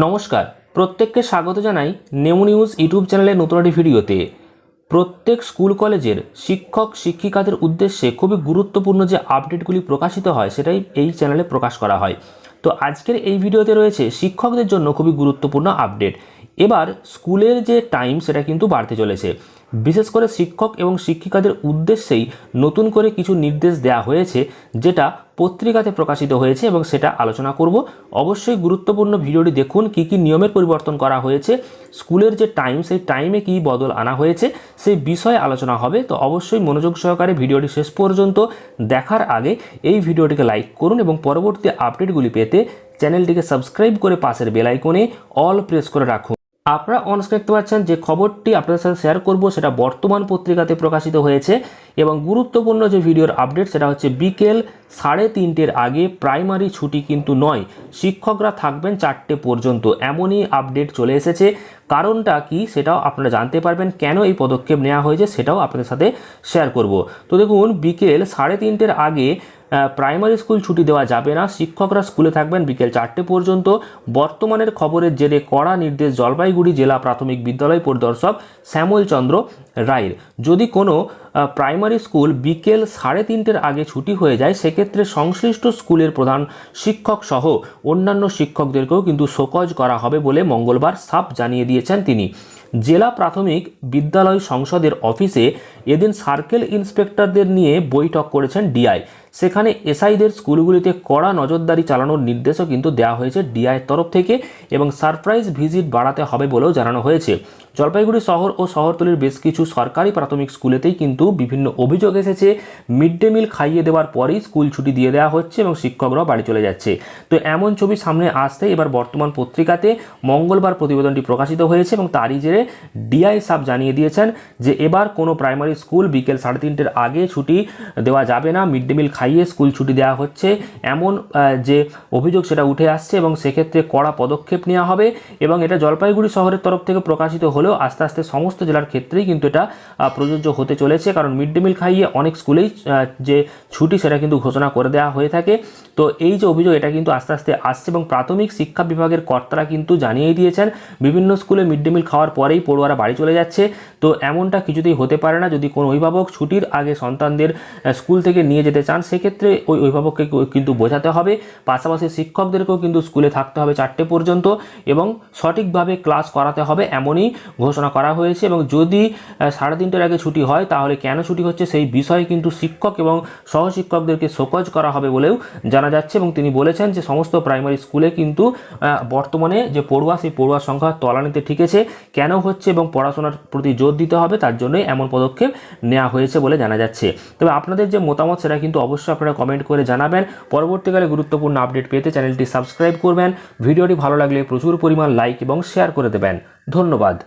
নমস্কার, প্রত্যেককে স্বাগত জানাই নেমু নিউজ ইউটিউব চ্যানেলের নতুন একটি ভিডিওতে। প্রত্যেক স্কুল কলেজের শিক্ষক, শিক্ষিকাদের উদ্দেশ্যে খুবই গুরুত্বপূর্ণ যে আপডেটগুলি প্রকাশিত হয়, সেটাই এই চ্যানেলে প্রকাশ করা হয়। তো আজকের এই ভিডিওতে রয়েছে শিক্ষকদের জন্য খুবই গুরুত্বপূর্ণ আপডেট। এবার স্কুলের যে টাইম, সেটা কিন্তু বাড়তে চলেছে। বিশেষ করে শিক্ষক এবং শিক্ষিকাদের উদ্দেশ্যেই নতুন করে কিছু নির্দেশ দেওয়া হয়েছে, যেটা পত্রিকাতে প্রকাশিত হয়েছে এবং সেটা আলোচনা করব। অবশ্যই গুরুত্বপূর্ণ ভিডিওটি দেখুন, কি কি নিয়মের পরিবর্তন করা হয়েছে, স্কুলের যে টাইম, সেই টাইমে কি বদল আনা হয়েছে, সেই বিষয়ে আলোচনা হবে। তো অবশ্যই মনোযোগ সহকারে ভিডিওটি শেষ পর্যন্ত দেখার আগে এই ভিডিওটিকে লাইক করুন এবং পরবর্তী আপডেটগুলি পেতে চ্যানেলটিকে সাবস্ক্রাইব করে পাশের বেল আইকনে অল প্রেস করে রাখুন। আপনারা অনস্ক্রিন দেখতে পাচ্ছেন যে খবরটি আপনাদের সাথে শেয়ার করব, সেটা বর্তমান পত্রিকাতে প্রকাশিত হয়েছে এবং গুরুত্বপূর্ণ যে ভিডিওর আপডেট সেটা হচ্ছে বিকেল সাড়ে তিনটের আগে প্রাইমারি ছুটি কিন্তু নয়, শিক্ষকরা থাকবেন চারটে পর্যন্ত, এমনই আপডেট চলে এসেছে। কারণটা কি সেটাও আপনারা জানতে পারবেন, কেন এই পদক্ষেপ নেওয়া হয়েছে সেটাও আপনাদের সাথে শেয়ার করব। তো দেখুন, বিকেল সাড়ে তিনটের আগে প্রাইমারি স্কুল ছুটি দেওয়া যাবে না। শিক্ষকরা স্কুলে থাকবেন বিকেল চারটে পর্যন্ত। বর্তমানের খবরের জেরে কড়া নির্দেশ জলপাইগুড়ি জেলা প্রাথমিক বিদ্যালয় পরিদর্শক শ্যামল চন্দ্র রায়ের। যদি কোনো প্রাইমারি স্কুল বিকেল সাড়ে তিনটের আগে ছুটি হয়ে যায়, সেক্ষেত্রে সংশ্লিষ্ট স্কুলের প্রধান শিক্ষক সহ অন্যান্য শিক্ষকদেরকেও কিন্তু শোকজ করা হবে বলে মঙ্গলবার সাফ জানিয়ে দিয়েছেন তিনি। জেলা প্রাথমিক বিদ্যালয় সংসদের অফিসে এদিন সার্কেল ইন্সপেক্টরদের নিয়ে বৈঠক করেছেন ডিআই সেখানে এসআইদের স্কুলগুলিতে কড়া নজরদারি চালানোর নির্দেশও কিন্তু দেওয়া হয়েছে ডিআইয়ের তরফ থেকে এবং সারপ্রাইজ ভিজিট বাড়াতে হবে বলেও জানানো হয়েছে। জলপাইগুড়ি শহর ও শহরতলির বেশ কিছু সরকারি প্রাথমিক স্কুলেতেই কিন্তু বিভিন্ন অভিযোগ এসেছে। মিড ডে মিল খাইয়ে দেওয়ার পরেই স্কুল ছুটি দিয়ে দেওয়া হচ্ছে এবং শিক্ষকরাও বাড়ি চলে যাচ্ছে। তো এমন ছবি সামনে আসতে এবার বর্তমান পত্রিকাতে মঙ্গলবার প্রতিবেদনটি প্রকাশিত হয়েছে এবং তারই জেরে ডিআই সাব জানিয়ে দিয়েছেন যে এবার কোনো প্রাইমারি স্কুল বিকেল সাড়ে তিনটের আগে ছুটি দেওয়া যাবে না, মিড ডে মিল খাইয়ে স্কুল ছুটি দেওয়া হচ্ছে। এমন যে অভিযোগ সেটা উঠে আসছে এবং সেক্ষেত্রে কড়া পদক্ষেপ নেওয়া হবে এবং এটা জলপাইগুড়ি শহরের তরফ থেকে প্রকাশিত হলেও আস্তে আস্তে সমস্ত জেলার ক্ষেত্রেই কিন্তু এটা প্রযোজ্য হতে চলেছে। কারণ মিড ডে মিল খাইয়ে অনেক স্কুলেই যে ছুটি সেটা কিন্তু ঘোষণা করে দেওয়া হয়ে থাকে। তো এই যে অভিযোগ এটা কিন্তু আস্তে আস্তে আসছে এবং প্রাথমিক শিক্ষা বিভাগের কর্তারা কিন্তু জানিয়েই দিয়েছেন, বিভিন্ন স্কুলে মিড ডে মিল খাওয়ার পরেই পড়ুয়ারা বাড়ি চলে যাচ্ছে। তো এমনটা কিছুতেই হতে পারে না। যদি কোনো অভিভাবক ছুটির আগে সন্তানদের স্কুল থেকে নিয়ে যেতে চান সেক্ষেত্রে ওই অভিভাবককে কিন্তু বোঝাতে হবে। পাশাপাশি শিক্ষকদেরকেও কিন্তু স্কুলে থাকতে হবে চারটে পর্যন্ত এবং সঠিকভাবে ক্লাস করাতে হবে এমনই ঘোষণা করা হয়েছে এবং যদি সাড়ে তিনটের আগে ছুটি হয় তাহলে কেন ছুটি হচ্ছে সেই বিষয়ে কিন্তু শিক্ষক এবং সহশিক্ষকদেরকে শোকজ করা হবে বলেও জানা যাচ্ছে এবং তিনি বলেছেন যে সমস্ত প্রাইমারি স্কুলে কিন্তু বর্তমানে যে পড়ুয়া সেই পড়ুয়ার সংখ্যা তলানিতে ঠিকেছে। কেন হচ্ছে এবং পড়াশোনার প্রতি জোর দিতে হবে তার জন্যই এমন পদক্ষেপ নেওয়া হয়েছে বলে জানা যাচ্ছে। তবে আপনাদের যে মতামত সেটা কিন্তু অবশ্যই আপনারা কমেন্ট করে জানাবেন। পরবর্তীকালে গুরুত্বপূর্ণ আপডেট পেতে চ্যানেলটি সাবস্ক্রাইব করবেন। ভিডিওটি ভালো লাগলে প্রচুর পরিমাণ লাইক এবং শেয়ার করে দেবেন। ধন্যবাদ।